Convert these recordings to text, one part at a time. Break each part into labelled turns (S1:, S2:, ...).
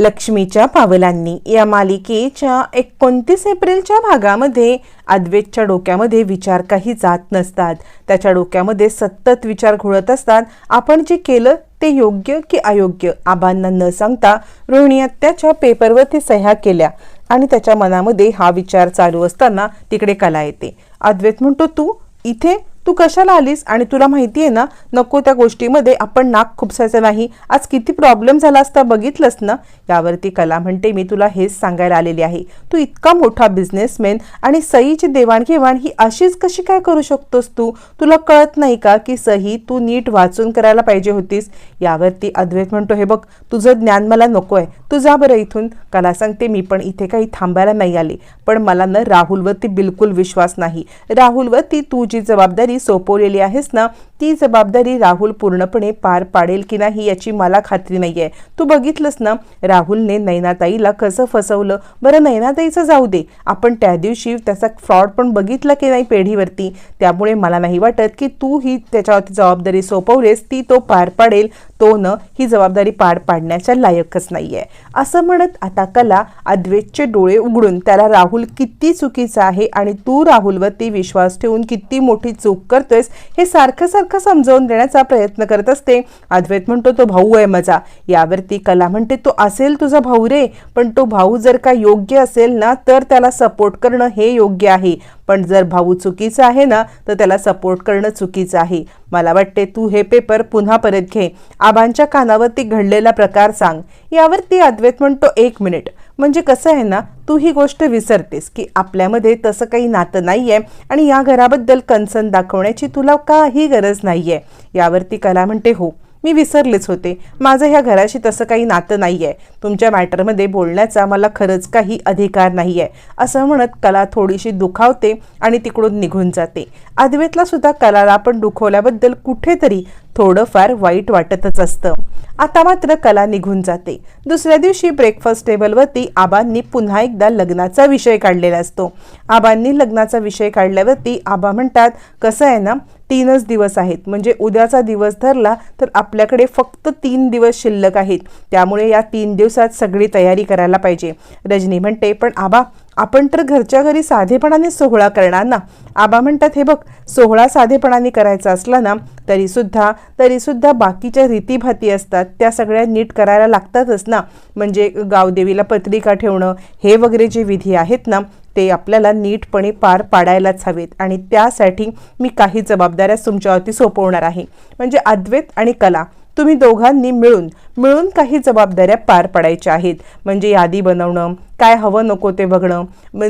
S1: लक्ष्मीच्या पावलांनी या मालिकेच्या एकोणतीस एप्रिलच्या भागामध्ये अद्वेतच्या डोक्यामध्ये विचार काही जात नसतात. त्याच्या डोक्यामध्ये सतत विचार घोळत असतात. आपण जे केलं ते योग्य की अयोग्य आबांना न सांगता रोहिणी त्याच्या पेपरवरती सह्या केल्या आणि त्याच्या मनामध्ये हा विचार चालू असताना तिकडे कला येते. अद्वैत म्हणतो तू इथे तू कशाला आलीस? आणि तुला माहिती आहे ना नको त्या गोष्टीमध्ये आपण नाक खुपसायचं नाही. आज किती प्रॉब्लेम झाला असता बघितलंस ना? यावरती कला म्हणते मी तुला हेच सांगायला आलेली आहे. तू इतका मोठा बिझनेसमॅन आणि सईची देवाणघेवाण ही अशीच कशी काय करू शकतोस तू? तुला कळत नाही का की सही तू नीट वाचून करायला पाहिजे होतीस? यावरती अद्वैत म्हणतो हे बघ तुझं ज्ञान मला नको आहे तू जा बरं इथून. कला सांगते मी पण इथे काही थांबायला नाही आले. पण मला ना राहुलवरती बिलकुल विश्वास नाही. राहुलवरती तू जी जबाबदारी सोपवलेली आहेस ना ती जबाबदारी राहुल पूर्णपणे पार पाडेल की नाही याची मला खात्री नाही आहे तू बघितलंस ना राहुलने नैनाताईला कसं फसवलं? बरं नैनाताईचं जाऊ दे. आपण त्या दिवशी त्याचा फ्रॉड पण बघितला की नाही पेढीवरती? त्यामुळे मला नाही वाटत की तू ही त्याच्यावरती जबाबदारी सोपवलेस ती तो पार पाडेल. तो न ही जबाबदारी पार पाडण्याच्या लायकच नाही आहे असं म्हणत आता कला अद्वेतचे डोळे उघडून त्याला राहुल किती चुकीचा आहे आणि तू राहुलवरती विश्वास ठेवून किती मोठी चूक करतोयस? हे सारखं सारखं समजावून देण्याचा प्रयत्न करत असते. अद्वैत म्हणतो तो भाऊ आहे माझा. यावरती कला म्हणते तो असेल तुझा भाऊ रे. पण तो भाऊ जर का योग्य असेल ना तर त्याला सपोर्ट करणं हे योग्य आहे. पण जर भाऊ चुकीचा आहे ना तर त्याला सपोर्ट करणं चुकीचं आहे. मला वाटते तू हे पेपर पुन्हा परत घे. आबांच्या कानावरती घडलेला प्रकार सांग. यावरती अद्वैत म्हणतो एक मिनिट म्हणजे कसं आहे ना तू ही गोष्ट विसरतेस की आपल्यामध्ये तसं काही नातं नाही आहे आणि या घराबद्दल कन्सर्न दाखवण्याची तुला काही गरज नाही आहे यावरती कला म्हणते हो मी विसरलेच होते. माझं ह्या घराशी तसं काही नातं नाही आहे तुमच्या मॅटरमध्ये बोलण्याचा मला खरंच काही अधिकार नाही आहे असं म्हणत कला थोडीशी दुखावते आणि तिकडून निघून जाते. अद्वैतला सुद्धा कलाला आपण दुखवल्याबद्दल कुठेतरी थोडंफार वाईट वाटतच असतं. आता मात्र कला निघून जाते. दुसऱ्या दिवशी ब्रेकफास्ट टेबलवरती आबांनी पुन्हा एकदा लग्नाचा विषय काढलेला असतो. आबांनी लग्नाचा विषय काढल्यावरती आबा म्हणतात कसं आहे ना तीनच दिवस आहेत. म्हणजे उद्याचा दिवस धरला तर आपल्याकडे फक्त तीन दिवस शिल्लक आहेत. त्यामुळे या तीन दिवसात सगळी तयारी करायला पाहिजे. रजनी म्हणते पण आबा आपण तर घरच्या घरी साधेपणाने सोहळा करणार ना. आबा म्हणतात हे बघ सोहळा साधेपणाने करायचा असला ना तरीसुद्धा तरीसुद्धा बाकीच्या रीतीभाती असतात. त्या सगळ्या नीट करायला लागतातच ना. म्हणजे गावदेवीला पत्रिका ठेवणं हे वगैरे जे विधी आहेत ना ते आपल्याला नीटपणे पार पाडायलाच हवेत. आणि त्यासाठी मी काही जबाबदाऱ्या तुमच्यावरती सोपवणार आहे. म्हणजे अद्वैत आणि कला. तुम्ही दोघांनी मिळून मिळून काही जबाबदाऱ्या पार पाडायच्या आहेत. म्हणजे यादी बनवणं काय हवं नको ते बघणं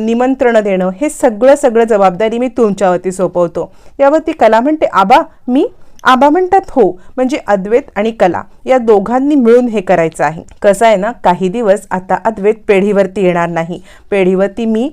S1: निमंत्रणं देणं हे सगळं सगळं जबाबदारी मी तुमच्यावरती सोपवतो. यावरती कला म्हणते आबा मी? आबा म्हणतात हो. म्हणजे अद्वैत आणि कला या दोघांनी मिळून हे करायचं आहे. कसं आहे ना काही दिवस आता अद्वैत पेढीवरती येणार नाही. पेढीवरती मी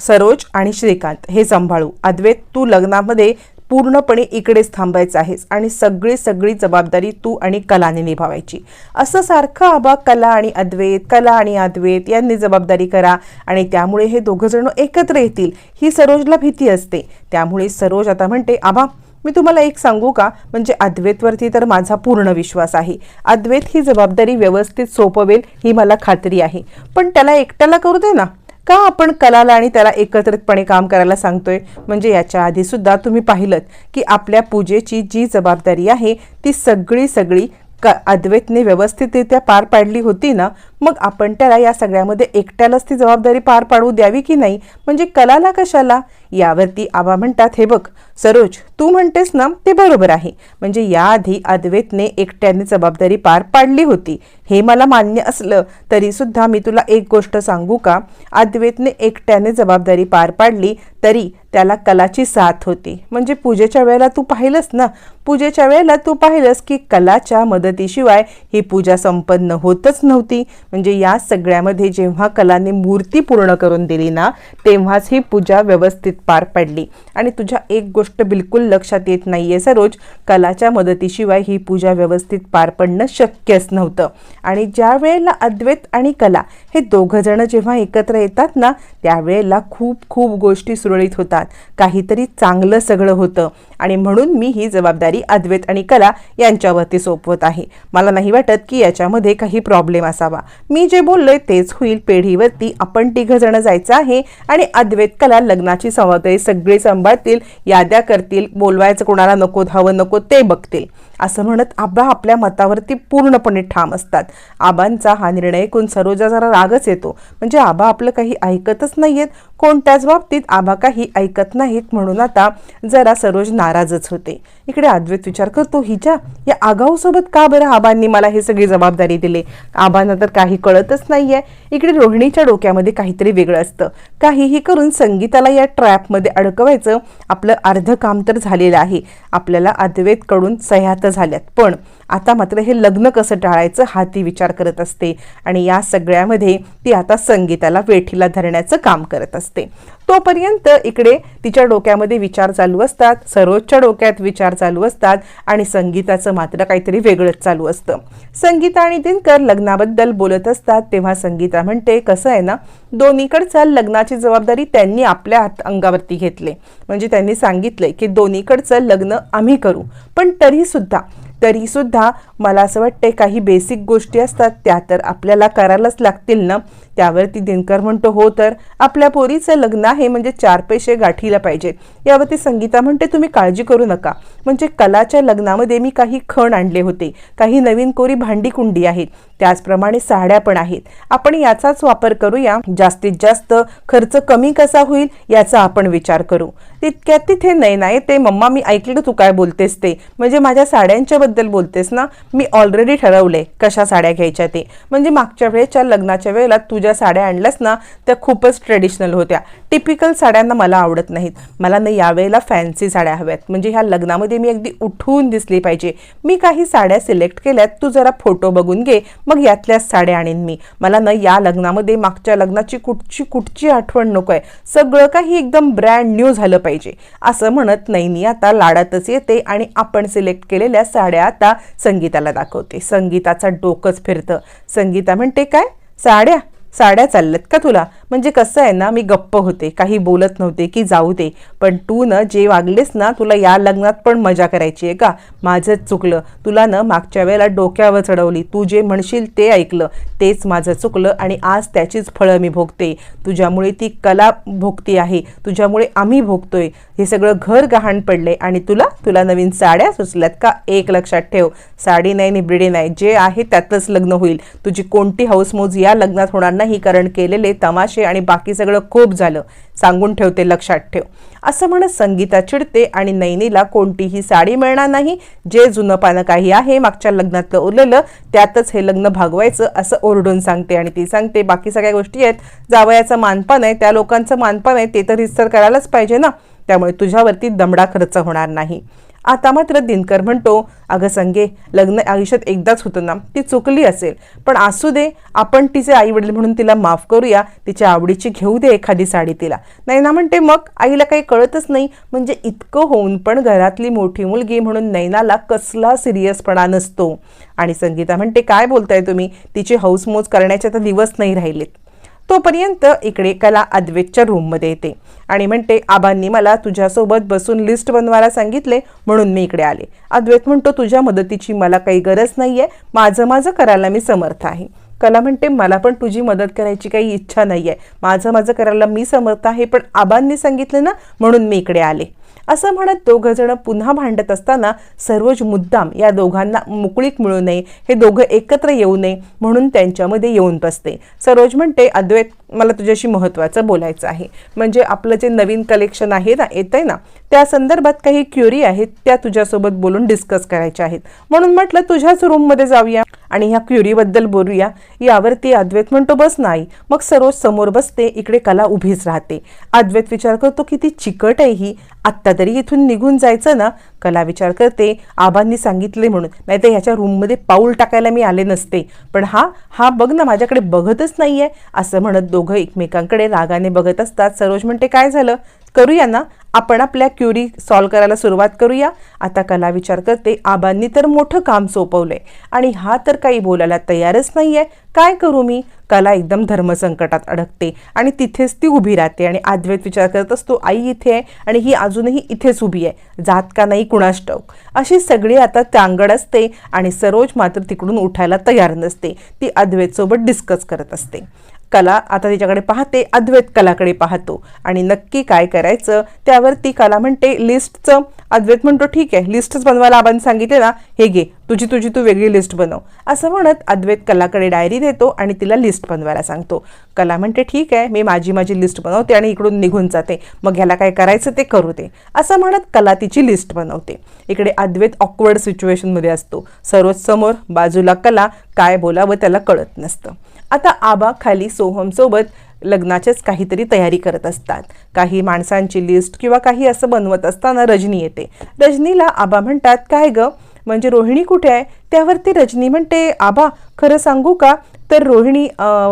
S1: सरोज आणि श्रीकांत हे सांभाळू. अद्वैत तू लग्नामध्ये पूर्णपणे इकडेच थांबायचं आहेस आणि सगळी सगळी जबाबदारी तू आणि कलाने निभावायची. असं सारखं आबा कला आणि अद्वैत कला आणि अद्वैत यांनी जबाबदारी करा आणि त्यामुळे हे दोघं जण एकत्र येतील. ही सरोजला भीती असते. त्यामुळे सरोज आता म्हणते आबा मी तुम्हाला एक सांगू का? म्हणजे अद्वैतवरती तर माझा पूर्ण विश्वास आहे. अद्वैत ही जबाबदारी व्यवस्थित सोपवेल ही मला खात्री आहे. पण त्याला एकट्याला करू दे ना. का आपण कलाला आणि त्याला एकत्रितपणे काम करायला सांगतोय? म्हणजे याच्या आधी सुद्धा तुम्ही पाहिलं की आपल्या पूजेची जी जबाबदारी आहे ती सगळी सगळी क अद्वैतने व्यवस्थितरित्या पार पाडली होती ना मग आपण त्याला या सगळ्यामध्ये एकट्यालाच ती जबाबदारी पार पाडू द्यावी की नाही? म्हणजे कलाला कशाला? यावरती आबा म्हणतात हे बघ सरोज तू म्हणतेस ना ते बरोबर आहे. म्हणजे याआधी अद्वैतने एकट्याने जबाबदारी पार पाडली होती. हे मला मान्य असलं तरीसुद्धा मी तुला एक गोष्ट सांगू का? अद्वैतने एकट्याने जबाबदारी पार पाडली तरी त्याला कलाची साथ होती. म्हणजे पूजेच्या वेळेला तू पाहिलंस ना? पूजेच्या वेळेला तू पाहिलंस की कलाच्या मदतीशिवाय ही पूजा संपन्न होतच नव्हती. म्हणजे या सगळ्यामध्ये जेव्हा कलाने मूर्ती पूर्ण करून दिली ना तेव्हाच ही पूजा व्यवस्थित पार पडली. आणि तुझ्या एक गोष्ट बिलकुल लक्षात येत नाही आहे सरोज. कलाच्या मदतीशिवाय ही पूजा व्यवस्थित पार पडणं शक्यच नव्हतं. आणि ज्या वेळेला अद्वैत आणि कला हे दोघंजणं जेव्हा एकत्र येतात ना त्यावेळेला खूप खूप गोष्टी सुरळीत होतात. काहीतरी चांगलं सगळं होतं. आणि म्हणून मी ही जबाबदारी अद्वैत आणि कला यांच्यावरती सोपवत आहे. मला नाही वाटत की याच्यामध्ये काही प्रॉब्लेम असावा. मी जे बोललोय तेच होईल. पेढीवरती आपण तिघंजणं जायचं आहे आणि अद्वैत कला लग्नाची जबाबदारी सगळे सांभाळतील याद्या करतील बोलवायचं कोणाला नको धावं नको ते बघतील. असं म्हणत आबा आपल्या मतावरती पूर्णपणे ठाम असतात. आबांचा हा निर्णय ऐकून सरोजा जरा रागच येतो. म्हणजे आबा आपलं काही ऐकतच नाहीयेत. कोणत्याच बाबतीत आबा काही ऐकत नाहीत म्हणून आता जरा सरोज नाराजच होते. इकडे अद्वैत विचार करतो हिच्या या आगाऊसोबत का बरं आबांनी मला ही सगळी जबाबदारी दिली? आबांना तर काही कळतच नाहीये. इकडे रोहिणीच्या डोक्यामध्ये काहीतरी वेगळं असतं. काहीही करून संगीताला या ट्रॅपमध्ये अडकवायचं आपलं अर्ध काम तर झालेलं आहे. आपल्याला अद्वैतकडून सह्यात झाल्यात. पण आता मात्र हे लग्न कसं टाळायचं हा ती विचार करत असते. आणि या सगळ्यामध्ये ती आता संगीताला वेठीला धरण्याचं काम करत असते. तोपर्यंत इकडे तिच्या डोक्यामध्ये विचार चालू असतात सरोजच्या डोक्यात विचार चालू असतात आणि संगीताचं मात्र काहीतरी वेगळंच चालू असतं. संगीता आणि दिनकर लग्नाबद्दल बोलत असतात तेव्हा संगीता म्हणते कसं आहे ना दोन्हीकडचा लग्नाची जबाबदारी त्यांनी आपल्या हात अंगावरती घेतले. म्हणजे त्यांनी सांगितलंय की दोन्हीकडचं लग्न आम्ही करू. पण तरीसुद्धा तरीसुद्धा मला असं वाटतंय काही बेसिक गोष्टी असतात त्या तर आपल्याला करायलाच लागतील ना? त्यावरती दिनकर म्हणतो हो तर आपल्या पोरीचं लग्न आहे म्हणजे चार पैसे गाठीला पाहिजे यावरती संगीता म्हणते तुम्ही काळजी करू नका. म्हणजे कलाच्या लग्नामध्ये मी काही खण आणले होते. काही नवीन कोरी भांडी कुंडी आहेत. त्याचप्रमाणे साड्या पण आहेत. आपण याचाच वापर करूया. जास्तीत जास्त खर्च कमी कसा होईल याचा आपण विचार करू. तितक्यात तिथे नाही नाही ते मम्मा मी ऐकलं तू काय बोलतेस ते. म्हणजे माझ्या साड्यांच्या बद्दल बोलतेस ना मी ऑलरेडी ठरवले कशा साड्या घ्यायच्या ते. म्हणजे मागच्या वेळेच्या लग्नाच्या वेळेला तुझ्या साड्या आणल्यास ना त्या खूपच ट्रेडिशनल होत्या. टिपिकल साड्यांना मला आवडत नाहीत. मला ना यावेळेला फॅन्सी साड्या हव्यात. म्हणजे ह्या लग्नामध्ये मी अगदी उठून दिसली पाहिजे. मी काही साड्या सिलेक्ट केल्यात तू जरा फोटो बघून घे. मग यातल्याच साड्या आणीन मी. मला ना या लग्नामध्ये मागच्या लग्नाची कुठची कुठची आठवण नको आहे सगळं काही एकदम ब्रँड न्यू झालं पाहिजे. असं म्हणत नैनी आता लाडातच येते आणि आपण सिलेक्ट केलेल्या साड्या आता संगीताला दाखवते. संगीताचा डोकंच फिरतं. संगीता म्हणते काय? साड्या? साड्या चालल्यात का तुला? म्हणजे कसं आहे ना मी गप्प होते काही बोलत नव्हते की जाऊ दे. पण तू ना जे वागलेस ना तुला या लग्नात पण मजा करायची आहे का? माझंच चुकलं. तुला ना मागच्या वेळेला डोक्यावर चढवली. तू जे म्हणशील ते ऐकलं. तेच माझं चुकलं आणि आज त्याचीच फळं मी भोगते. तुझ्यामुळे ती कला भोगती आहे. तुझ्यामुळे आम्ही भोगतोय. हे सगळं घर गहाण पडले आणि तुला तुला नवीन साड्या सुचल्यात का? एक लक्षात ठेव. साडी नाही निबिडी नाही. जे आहे त्यातच लग्न होईल. तुझी कोणती हौसमोज या लग्नात होणार नाही कारण केलेले तमाशे आणि बाकी सगळं खूप झालं. सांगून ठेवते लक्षात ठेव. असं म्हणत संगीता चिडते आणि नैनीला कोणतीही साडी मिळणार नाही. जे जुनं पानं काही आहे मागच्या लग्नातलं उरलेलं त्यातच हे लग्न भागवायचं असं ओरडून सांगते आणि ती सांगते बाकी सगळ्या गोष्टी आहेत. जावयाचं मानपान आहे त्या लोकांचं मानपान आहे ते तर रिस्तर करायलाच पाहिजे ना. त्यामुळे तुझ्यावरती दमडा खर्च होणार नाही. आता मात्र दिनकर म्हणतो अगं संगे लग्न आयुष्यात एकदाच होतं ना ती चुकली असेल. पण असू दे आपण तिचे आई वडील म्हणून तिला माफ करूया तिच्या आवडीची घेऊ दे एखादी साडी तिला. नाही ना म्हणते मग आईला काही कळतच नाही. म्हणजे इतकं होऊन पण घरातली मोठी मुलगी म्हणून नैनाला कसला सिरियसपणा नसतो. आणि संगीता म्हणते काय बोलताय तुम्ही? तिची हौसमोज करण्याचे तर दिवस नाही राहिलेत. तोपर्यंत इकडे कला अद्वेतच्या रूममध्ये येते. आणि म्हणते आबांनी मला तुझ्यासोबत बसून लिस्ट बनवायला सांगितले म्हणून मी इकडे आले. अद्वैत म्हणतो तुझ्या मदतीची मला काही गरज नाही आहे माझं माझं करायला मी समर्थ आहे. कला म्हणते मला पण तुझी मदत करायची काही इच्छा नाही आहे माझं माझं करायला मी समर्थ आहे पण आबांनी सांगितलं ना म्हणून मी इकडे आले. असं म्हणत दोघं जण पुन्हा भांडत असताना सर्वज मुद्दाम या दोघांना मुकळीक मिळू नये हे दोघं एकत्र येऊ नये म्हणून त्यांच्यामध्ये येऊन बसते. सरोज म्हणते अद्वैत मला तुझ्याशी महत्त्वाचं बोलायचं आहे. म्हणजे आपलं जे नवीन कलेक्शन आहे ना येत आहे ना त्या संदर्भात काही क्युरी आहेत त्या तुझ्यासोबत बोलून डिस्कस करायच्या आहेत. म्हणून म्हटलं तुझ्याच रूममध्ये जाऊया आणि ह्या क्युरीबद्दल बोलूया. यावरती अद्वैत म्हणतो बस नाही. मग सरोज समोर बसते इकडे कला उभीच राहते. अद्वैत विचार करतो किती चिकट आहे ही. आत्ता तरी इथून निघून जायचं ना कला विचार करते आबांनी सांगितले म्हणून. नाहीतर ह्याच्या रूममध्ये पाऊल टाकायला मी आले नसते. पण हा हा बघ ना माझ्याकडे बघतच नाही आहे असं म्हणत दोघं एकमेकांकडे रागाने बघत असतात. सरोज म्हणते काय झालं? करूया ना? आपण आपल्या क्युरी सॉल्व करायला सुरुवात करूया. आता कला विचार करते आबांनी तर मोठं काम सोपवलंय आणि हा तर काही बोलायला तयारच नाही आहे काय करू मी? कला एकदम धर्मसंकटात अडकते आणि तिथेच ती उभी राहते. आणि अद्वैत विचार करत असतो आई इथे आहे आणि ही अजूनही इथेच उभी आहे. जात का नाही कुणास अशी सगळी आता त्यांगड असते आणि सरोज मात्र तिकडून उठायला तयार नसते. ती अद्वैतसोबत डिस्कस करत असते. कला आता तिच्याकडे पाहते अद्वैत कलाकडे पाहतो. आणि नक्की काय करायचं त्यावर ती कला म्हणते लिस्टचं अद्वैत म्हणतो ठीक आहे लिस्टच बनवायला आपण सांगितले ना हे घे तुझी तुझी तू वेगळी लिस्ट बनव. असं म्हणत अद्वैत कलाकडे डायरी देतो आणि तिला लिस्ट बनवायला सांगतो. कला म्हणते ठीक आहे मी माझी माझी लिस्ट बनवते आणि इकडून निघून जाते. मग ह्याला काय करायचं ते करू दे. असं म्हणत कला तिची लिस्ट बनवते. इकडे अद्वैत ऑकवर्ड सिच्युएशनमध्ये असतो. सर्वच समोर बाजूला कला काय बोलावं त्याला कळत नसतं. आता आबा खाली सोहमसोबत लग्नाचेच काहीतरी तयारी करत असतात. काही माणसांची लिस्ट किंवा काही असं बनवत असताना रजनी येते. रजनीला आबा म्हणतात काय ग? म्हणजे रोहिणी कुठे आहे? त्यावरती रजनी म्हणते आबा खरं सांगू का? तर रोहिणी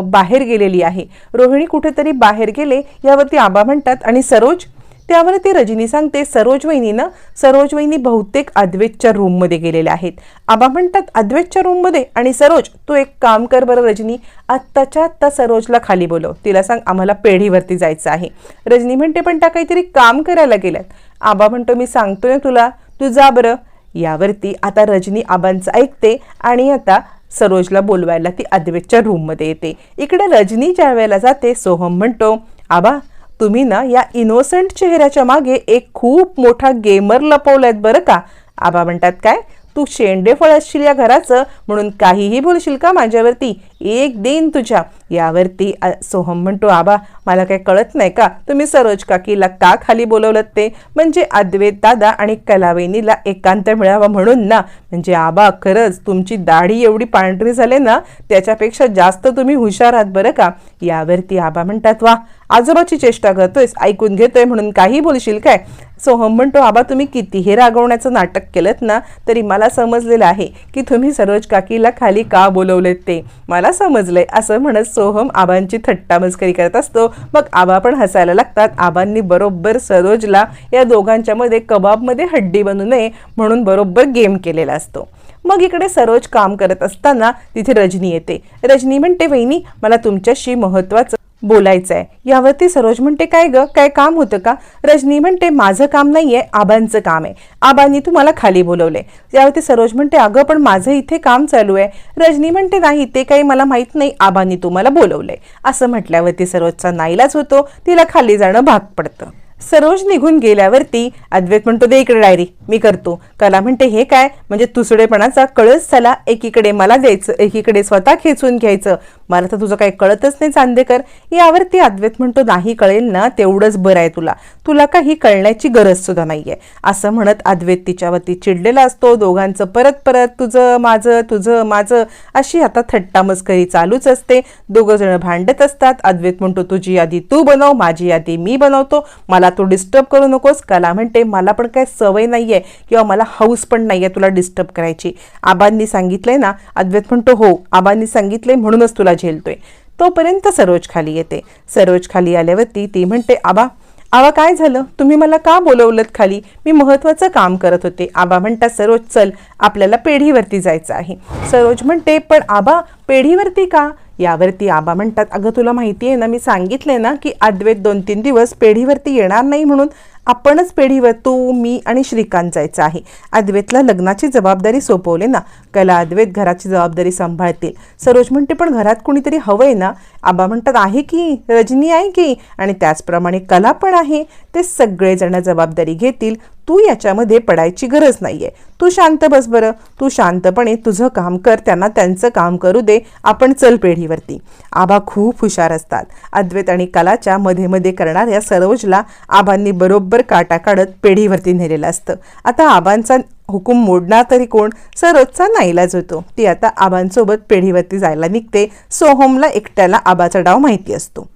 S1: बाहेर गेलेली आहे. रोहिणी कुठेतरी बाहेर गेले यावरती आबा म्हणतात आणि सरोज त्यावर ती रजनी सांगते सरोज वहिनीनं सरोज वहिनी बहुतेक अद्वैतच्या रूममध्ये गेलेल्या आहेत. आबा म्हणतात अद्वैतच्या रूममध्ये आणि सरोज तू एक काम कर बरं रजनी आत्ताच्या आत्ता सरोजला खाली बोलव. तिला सांग आम्हाला पेढीवरती जायचं आहे. रजनी म्हणते पण त्या काहीतरी काम करायला गेल्यात. आबा म्हणतो मी सांगतोय ना तुला तू जा बरं. यावरती आता रजनी आबांचं ऐकते आणि आता सरोजला बोलवायला ती अद्वैतच्या रूममध्ये येते. इकडे रजनी ज्या वेळेला जाते सोहम म्हणतो आबा तुम्ही ना या इनोसंट चेहऱ्याच्या मागे एक खूप मोठा गेमर लपवलायत बरं का? आबा म्हणतात काय? तू शेंडे फळ असशील या घराचं म्हणून काहीही बोलशील का माझ्यावरती? एक देईन तुझ्या. यावरती सोहम म्हणतो आबा मला काही कळत नाही का? तुम्ही सरोज काकीला का खाली बोलवलं ते? म्हणजे अद्वैत दादा आणि कलावेनीला एकांत मिळावा म्हणून ना? म्हणजे आबा खरंच तुमची दाढी एवढी पांढरी झाले ना त्याच्यापेक्षा जास्त तुम्ही हुशार आहात बरं का? यावरती आबा म्हणतात वा आजोबाची चेष्टा करतोयस ऐकून घेतोय म्हणून काही बोलशील काय? सोहम म्हणतो आबा तुम्ही कितीही रागवण्याचं नाटक केलं ना तरी मला समजलेलं आहे की तुम्ही सरोज काकीला खाली का बोलवलेत ते? मला समजलंय असं म्हणत सोहम आबांची थट्टा मस्करी करत असतो. मग आबा पण हसायला लागतात. आबांनी बरोबर सरोजला या दोघांच्यामध्ये कबाबमध्ये हड्डी बनू नये म्हणून बरोबर गेम केलेला असतो. मग इकडे सरोज काम करत असताना तिथे रजनी येते. रजनी म्हणते वहिनी मला तुमच्याशी महत्वाचं बोलायचं आहे यावरती सरोज म्हणते काय ग? काय काम होतं का? रजनी म्हणते माझं काम नाहीये आबांचं काम आहे. आबांनी तुम्हाला खाली बोलवले यावरती सरोज म्हणते अगं पण माझं इथे काम चालू आहे. रजनी म्हणते नाही ते काही मला माहीत नाही आबांनी तुम्हाला बोलवलंय. असं म्हटल्यावरती सरोजचा नाईलाज होतो तिला खाली जाणं भाग पडतं. सरोज निघून गेल्यावरती अद्वैत म्हणतो दे इकडे डायरी मी करतो. कला म्हणते हे काय? म्हणजे तुसडेपणाचा कळस झाला एकीकडे मला द्यायचं एकीकडे स्वतः खेचून घ्यायचं. मला तर तुझं काही कळतच नाही चांदेकर. यावरती अद्वैत म्हणतो नाही कळेल ना तेवढंच बरं आहे तुला. तुला काही कळण्याची गरज सुद्धा नाहीये. असं म्हणत अद्वैत तिच्यावरती चिडलेला असतो. दोघांचं परत परत तुझं माझं तुझं माझं अशी आता थट्टा मस्करी चालूच असते. दोघं जण भांडत असतात. अद्वैत म्हणतो तुझी यादी तू बनव माझी यादी मी बनवतो. मला तू डिस्टर्ब करू नकोस. कला म्हणते मला पण काय सवय नाही आहे किंवा मला हाऊस पण नाही आहे तुला डिस्टर्ब करायची. आबांनी सांगितलंय ना अद्वैत म्हणतो हो आबांनी सांगितलंय म्हणूनच तुला झेलतोय. तोपर्यंत सरोज खाली येते. सरोज खाली आल्यावरती ती म्हणते आबा आबा काय झालं? तुम्ही मला का बोलवलं खाली? मी महत्वाचं काम करत होते. आबा म्हणतात सरोज चल आपल्याला पेढीवरती जायचं आहे. सरोज म्हणते पण आबा पेढीवरती का? यावरती आबा म्हणतात अगं तुला माहिती आहे ना मी सांगितलंय ना की अद्वैत दोन तीन दिवस पेढीवरती येणार नाही म्हणून आपणच पेढीवर तू मी आणि श्रीकांत जायचं आहे. अद्वैतला लग्नाची जबाबदारी सोपवली ना कला अद्वैत घराची जबाबदारी सांभाळतील. सरोज म्हणते पण घरात कुणीतरी हवंय ना? आबा म्हणतात आहे की रजनी आहे की? आणि त्याचप्रमाणे कला पण आहे. ते सगळेजण जबाबदारी घेतील. तू याच्यामध्ये पडायची गरज नाहीये. तू शांत बस बरं. तू शांतपणे तुझं काम कर त्यांना त्यांचं काम करू दे आपण चल पेढीवरती. आबा खूप हुशार असतात. अद्वैत आणि कलाच्या मध्ये मध्ये करणाऱ्या सरोजला आबांनी बरोबर काटा काढत पेढीवरती नेलेलं असतं. आता आबांचा हुकूम मोडणार तरी कोण? सरोजचा नाईलाज होतो. ती आता आबांसोबत पेढीवरती जायला निघते. सोहमला एकट्याला आबाचा डाव माहिती असतो.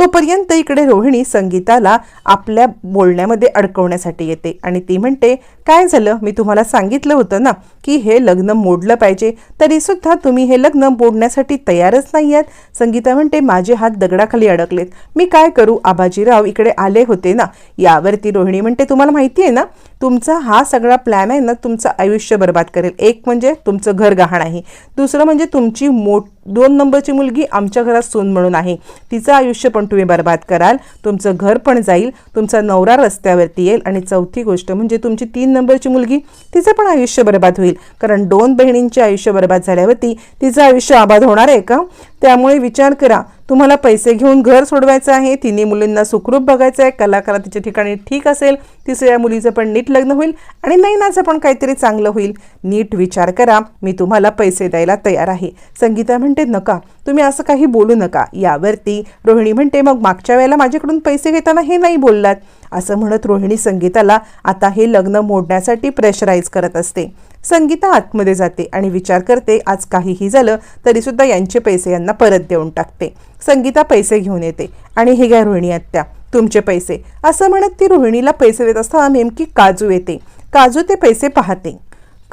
S1: तोपर्यंत इकडे रोहिणी संगीताला आपल्या बोलण्यामध्ये अडकवण्यासाठी येते. आणि ती म्हणते काय झालं? मी तुम्हाला सांगितलं होतं ना की हे लग्न मोडलं पाहिजे. तरीसुद्धा तुम्ही हे लग्न मोडण्यासाठी तयारच नाही आहात संगीता म्हणते माझे हात दगडाखाली अडकलेत. मी काय करू? आबाजीराव इकडे आले होते ना. यावरती रोहिणी म्हणते तुम्हाला माहिती आहे ना तुमचा हा सगळा प्लॅन आहे ना तुमचं आयुष्य बर्बाद करेल. एक म्हणजे तुमचं घर गहाण आहे. दुसरं म्हणजे तुमची मोठ दोन नंबरची मुलगी आमच्या घरात सून म्हणून आहे. तिचं आयुष्य पण तुम्ही बर्बाद कराल तुमचं घर पण जाईल तुमचा नवरा रस्त्यावरती येईल आणि चौथी गोष्ट म्हणजे तुमची तीन नंबरची मुलगी तिचं पण आयुष्य बर्बाद होईल. कारण दोन बहिणींचे आयुष्य बर्बाद झाल्यावरती तिचं आयुष्य आबाद होणार आहे का? त्यामुळे विचार करा. तुम्हाला पैसे घेऊन घर सोडवायचं आहे तिन्ही मुलींना सुखरूप बघायचं आहे कलाकारा तिच्या ठिकाणी ठीक असेल तिसऱ्या मुलीचं पण नीट लग्न होईल आणि नैनाचं पण काहीतरी चांगलं होईल. नीट विचार करा मी तुम्हाला पैसे द्यायला तयार आहे. संगीता म्हणते नका तुम्ही असं काही बोलू नका. यावरती रोहिणी म्हणते मग मागच्या वेळेला माझ्याकडून पैसे घेताना हे नाही बोललात? असं म्हणत रोहिणी संगीताला आता हे लग्न मोडण्यासाठी प्रेशराईज करत असते. संगीता आतमध्ये जाते आणि विचार करते आज काहीही झालं तरीसुद्धा यांचे पैसे यांना परत देऊन टाकते. संगीता पैसे घेऊन येते आणि हे घ्या रोहिणी आत्या तुमचे पैसे. असं म्हणत ती रोहिणीला पैसे देत असताना नेमकी काजू येते. काजू ते पैसे पाहते.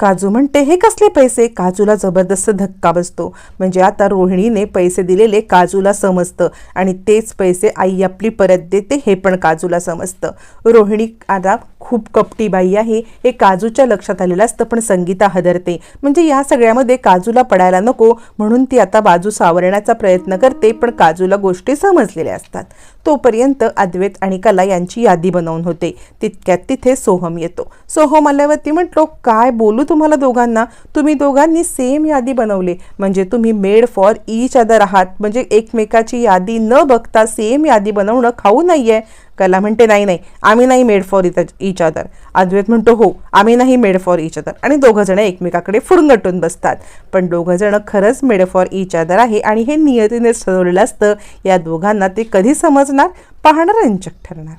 S1: काजू म्हणते हे कसले पैसे? काजूला जबरदस्त धक्का बसतो. म्हणजे आता रोहिणीने पैसे दिलेले काजूला समजतं आणि तेच पैसे आई आपली परत देते हे पण काजूला समजतं. रोहिणी आता खूप कपटी बाई आहे. हे काजूच्या लक्षात आलेलं असतं पण संगीता हदरते. म्हणजे या सगळ्यामध्ये काजूला पडायला नको म्हणून ती आता बाजू सावरण्याचा प्रयत्न करते पण काजूला गोष्टी समजलेल्या असतात. तोपर्यंत अद्वैत आणि कला यांची यादी बनवून होते. तितक्यात तिथे सोहम येतो. सोहम आल्यावरती म्हटलो काय बोलू तुम्हाला दोघांना? तुम्ही दोघांनी सेम यादी बनवली. म्हणजे तुम्ही मेड फॉर ईच अदर आहात. म्हणजे एकमेकाची यादी न बघता सेम यादी बनवणं खाऊ नाहीये. कला म्हणते नाही नाही आम्ही नाही मेड फॉर इथ इच अदर अद्वैत म्हणतो हो आम्ही नाही मेड फॉर इच अदर आणि दोघंजणं एकमेकाकडे फुरंगटून बसतात. पण दोघंजणं खरंच मेड फॉर इच अदर आहे आणि हे नियतीने ठरवलेलं असतं या दोघांना ते कधी समजणार? पाहणं रंजक ठरणार.